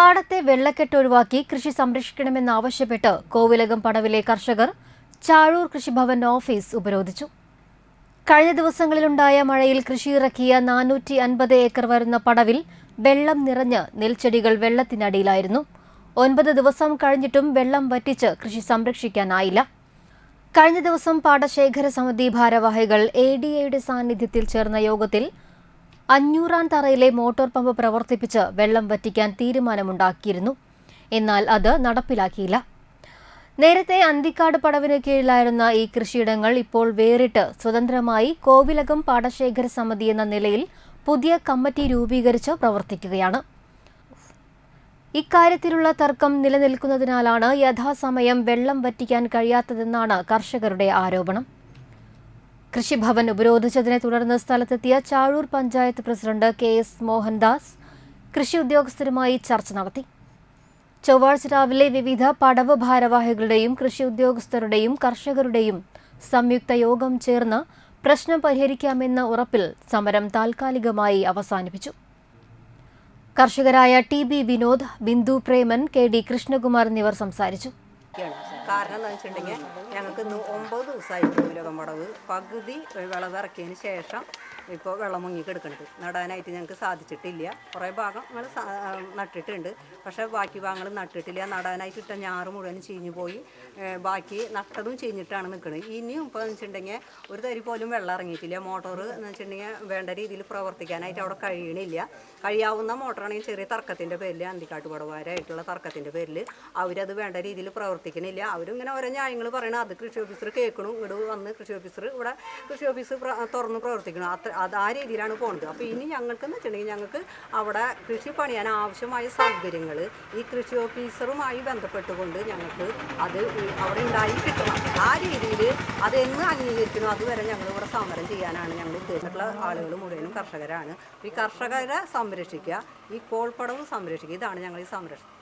പാടത്തെ വെള്ളക്കെട്ട് ഒഴിവാക്കി കൃഷി സംരക്ഷിക്കണമെന്നാവശ്യപ്പെട്ട് കോവിലകം പടവിലെ കർഷകർ ചാഴൂർ കൃഷിഭവൻ ഓഫീസ് ഉപരോധിച്ചു. കഴിഞ്ഞ ദിവസങ്ങളിലുണ്ടായ മഴയിൽ കൃഷിയിറക്കിയ നാനൂറ്റി അൻപത് ഏക്കർ വരുന്ന പടവിൽ വെള്ളം നിറഞ്ഞ് നെൽച്ചെടികൾ വെള്ളത്തിനടിയിലായിരുന്നു. ഒൻപത് ദിവസം കഴിഞ്ഞിട്ടും വെള്ളം വറ്റിച്ച് കൃഷി സംരക്ഷിക്കാനായില്ല. കഴിഞ്ഞ ദിവസം പാടശേഖര സമിതി ഭാരവാഹികൾ എ ഡി എയുടെ സാന്നിധ്യത്തിൽ ചേർന്ന യോഗത്തിൽ അഞ്ഞൂറാം തറയിലെ മോട്ടോർ പമ്പ് പ്രവർത്തിപ്പിച്ച് വെള്ളം വറ്റിക്കാൻ തീരുമാനമുണ്ടാക്കിയിരുന്നു. എന്നാൽ അത് നടപ്പിലാക്കിയില്ല. നേരത്തെ അന്തിക്കാട് പടവിന് കീഴിലായിരുന്ന ഈ കൃഷിയിടങ്ങൾ ഇപ്പോൾ വേറിട്ട് സ്വതന്ത്രമായി കോവിലകം പാടശേഖര സമിതി എന്ന നിലയിൽ പുതിയ കമ്മിറ്റി രൂപീകരിച്ച് പ്രവർത്തിക്കുകയാണ്. ഇക്കാര്യത്തിലുള്ള തർക്കം നിലനിൽക്കുന്നതിനാലാണ് യഥാസമയം വെള്ളം വറ്റിക്കാൻ കഴിയാത്തതെന്നാണ് കർഷകരുടെ ആരോപണം. കൃഷിഭവൻ ഉപരോധിച്ചതിനെ തുടർന്ന് സ്ഥലത്തെത്തിയ Chazhoor panchayat president K S Mohandas കൃഷി ഉദ്യോഗസ്ഥരുമായി ചർച്ച നടത്തി. ചൊവ്വാഴ്ച രാവിലെ വിവിധ പടവ് ഭാരവാഹികളുടെയും കൃഷി ഉദ്യോഗസ്ഥരുടെയും കർഷകരുടെയും സംയുക്ത യോഗം ചേർന്ന് പ്രശ്നം പരിഹരിക്കാമെന്ന ഉറപ്പിൽ സമരം താൽക്കാലികമായി അവസാനിപ്പിച്ചു. കർഷകരായ T B Vinod Bindu Preman K D Krishnakumar എന്നിവർ സംസാരിച്ചു. ഒക്കെയാണ് കാരണം എന്താ വെച്ചിട്ടുണ്ടെങ്കിൽ ഞങ്ങൾക്ക് ഇന്ന് ഒമ്പത് ദിവസമായി മൂലകം പടവ് പകുതി വിളവിറക്കിയതിന് ശേഷം ഇപ്പോൾ വെള്ളം മുങ്ങി കിടക്കുന്നുണ്ട് നടാനായിട്ട് ഞങ്ങൾക്ക് സാധിച്ചിട്ടില്ല. കുറേ ഭാഗം ഞങ്ങൾ നട്ടിട്ടുണ്ട്. പക്ഷേ ബാക്കി ഭാഗങ്ങൾ നട്ടിട്ടില്ല. നടാനായിട്ട് ഇട്ട ഞാറ് മുഴുവൻ ചീഞ്ഞു പോയി. ബാക്കി നട്ടതും ചീഞ്ഞിട്ടാണ് നിൽക്കുന്നത് ഇനിയും ഇപ്പോൾ എന്ന് വെച്ചിട്ടുണ്ടെങ്കിൽ ഒരു തരി പോലും വെള്ളം ഇറങ്ങിയിട്ടില്ല. മോട്ടോർ എന്ന് വെച്ചിട്ടുണ്ടെങ്കിൽ വേണ്ട രീതിയിൽ പ്രവർത്തിക്കാനായിട്ട് അവിടെ കഴിയണില്ല. കഴിയാവുന്ന മോട്ടറാണെങ്കിൽ ചെറിയ തർക്കത്തിന്റെ പേരിൽ അന്തിക്കാട്ട് പടവാരായിട്ടുള്ള തർക്കത്തിന്റെ പേരിൽ അവരത് വേണ്ട രീതിയിൽ പ്രവർത്തിക്കണില്ല. അവരും ഇങ്ങനെ ഓരോ ന്യായങ്ങൾ പറയണം അത് കൃഷി ഓഫീസർ കേൾക്കണു. ഇവിടെ വന്ന് കൃഷി ഓഫീസർ ഇവിടെ കൃഷി ഓഫീസ് തുറന്ന് പ്രവർത്തിക്കണം. അത്ര അത് ആ രീതിയിലാണ് പോകുന്നത് അപ്പോൾ ഇനി ഞങ്ങൾക്ക് എന്ന് വെച്ചിട്ടുണ്ടെങ്കിൽ ഞങ്ങൾക്ക് അവിടെ കൃഷി പണിയാൻ ആവശ്യമായ സൗകര്യങ്ങൾ ഈ കൃഷി ഓഫീസറുമായി ബന്ധപ്പെട്ടുകൊണ്ട് ഞങ്ങൾക്ക് അത് അവിടെ ഉണ്ടായി കിട്ടണം. ആ രീതിയിൽ അത് എന്ന് അംഗീകരിക്കണോ അതുവരെ ഞങ്ങൾ ഇവിടെ സമരം ചെയ്യാനാണ് ഞങ്ങൾ ഉദ്ദേശിച്ചിട്ടുള്ള ആളുകൾ മുഴുവനും കർഷകരാണ്. ഈ കർഷകരെ സംരക്ഷിക്കുക ഈ കോൾപ്പടവും സംരക്ഷിക്കുക ഇതാണ് ഞങ്ങൾ ഈ സംരക്ഷണം